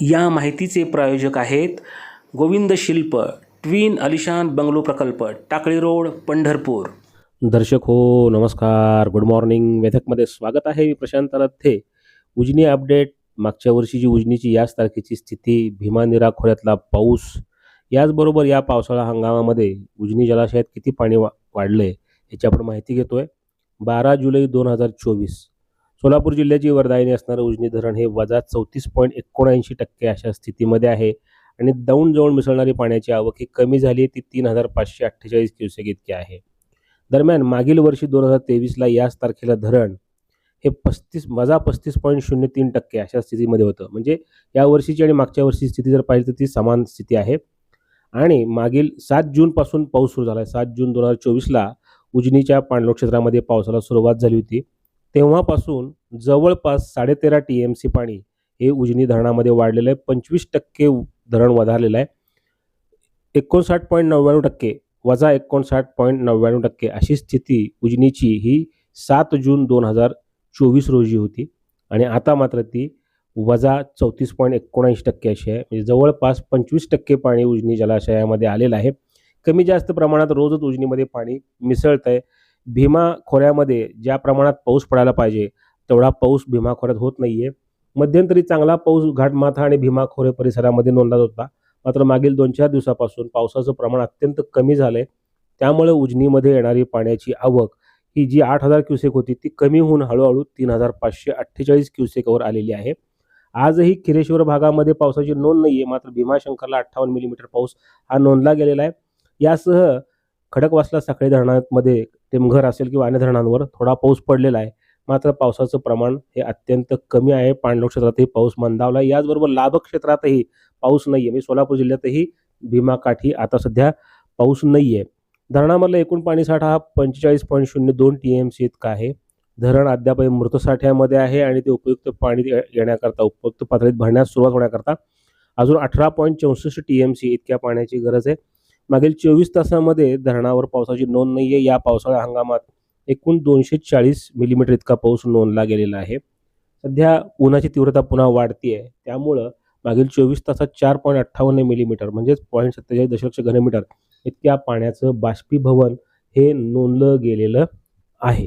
या माहितीचे प्रायोजक आहेत गोविंद शिल्प ट्विन अलिशान बंगलो प्रकल्प टाकळी रोड पंढरपूर. दर्शक हो नमस्कार. Good morning. वेधकमध्ये स्वागत आहे मी प्रशांत रथे. उजनी अपडेट. मागच्या वर्षीची उजनीची याच तारखेची स्थिती भीमानिरा खोऱ्यातला पाऊस याचबरोबर या पावसाळा हंगामामध्ये उजनी जलाशयात किती पाणी वा वाढलं आहे याची आपण माहिती घेतोय. बारा जुलै दोन हजार चोवीस. सोलापूर जिल्ह्याची वरदायनी असणारं उजनी धरण हे वजा चौतीस पॉईंट एकोणऐंशी टक्के अशा स्थितीमध्ये आहे. आणि दौंड जवळ मिसळणारी पाण्याची आवक ही कमी झाली आहे ती तीन हजार पाचशे अठ्ठेचाळीस क्युसेक इतकी आहे. दरम्यान मागील वर्षी दोन हजार तेवीसला याच तारखेला धरण हे पस्तीस वजा पस्तीस पॉईंट शून्य तीन टक्के अशा स्थितीमध्ये होतं. म्हणजे या वर्षीची आणि मागच्या वर्षी स्थिती जर पाहिली तर ती समान स्थिती आहे. आणि मागील सात जूनपासून पाऊस सुरू झाला आहे सात जून दोन हजार चोवीसला उजनीच्या पाणलोट क्षेत्रामध्ये पावसाला सुरुवात झाली होती. तेव्हापासून जवळपास साडेतेरा टी एम सी पाणी हे उजनी धरणामध्ये वाढलेलं आहे. पंचवीस टक्के धरण वधारलेलं आहे. एकोणसाठ पॉईंट नव्याण्णव टक्के वजा एकोणसाठ पॉईंट नव्याण्णव टक्के अशी स्थिती उजनीची ही सात जून दोन हजार चोवीस रोजी होती. आणि आता मात्र ती वजा चौतीस पॉईंट एकोणऐंशी टक्के अशी आहे. म्हणजे जवळपास पंचवीस टक्के पाणी उजनी जलाशयामध्ये आलेलं आहे. कमी जास्त प्रमाणात रोजच उजनीमध्ये पाणी मिसळतं आहे भीमा खोऱ्यामध्ये ज्या प्रमाणात पाऊस पडायला पाहिजे तेवढा पाऊस भीमा खोऱ्यात होत नाही आहे मध्यंतरी चांगला पाऊस घाटमाथा आणि भीमा खोरे परिसरामध्ये नोंदला होता. मात्र मागील दोन चार दिवसापासून पावसाचं प्रमाण अत्यंत कमी झालं आहे त्यामुळे उजनीमध्ये येणारी पाण्याची आवक ही जी आठ हजार क्युसेक होती ती कमी होऊन हळूहळू तीन हजार पाचशे अठ्ठेचाळीस क्युसेकवर आलेली आहे. आजही खिरेश्वर भागामध्ये पावसाची नोंद नाही आहे मात्र भीमाशंकरला अठ्ठावन्न मिलीमीटर पाऊस हा नोंदला गेलेला आहे. यासह खडकवासला साखळी धरणामध्ये टेमघर असेल किंवा अन्य धरणांवर थोडा पाऊस पडलेला आहे. मात्र पावसाचं प्रमाण हे अत्यंत कमी आहे. पाणलोट क्षेत्रातही पाऊस मंदावला आहे. याचबरोबर लाभ क्षेत्रातही पाऊस नाही आहे म्हणजे सोलापूर जिल्ह्यातही भीमाकाठी आता सध्या पाऊस नाही आहे धरणामधला एकूण पाणीसाठा हा पंचेचाळीस पॉईंट शून्य दोन टी एम सी इतका आहे. धरण अद्यापही मृत साठ्यामध्ये आहे आणि ते उपयुक्त पाणी येण्याकरता उपयुक्त पातळीत भरण्यास सुरुवात होण्याकरता अजून अठरा पॉईंट चौसष्ट टी एम सी इतक्या पाण्याची गरज आहे. मागील चोवीस तासामध्ये धरणावर पावसाची नोंद नाही आहे या पावसाळ्या हंगामात एकूण दोनशे चाळीस मिलीमीटर इतका पाऊस नोंदला गेलेला आहे. सध्या उन्हाची तीव्रता पुन्हा वाढती आहे त्यामुळं मागील चोवीस तासात चार पॉईंट अठ्ठावन्न मिलीमीटर म्हणजेच पॉईंट सत्तेचाळीस दशलक्ष घनमीटर इतक्या पाण्याचं बाष्पीभवन हे नोंदलं गेलेलं आहे.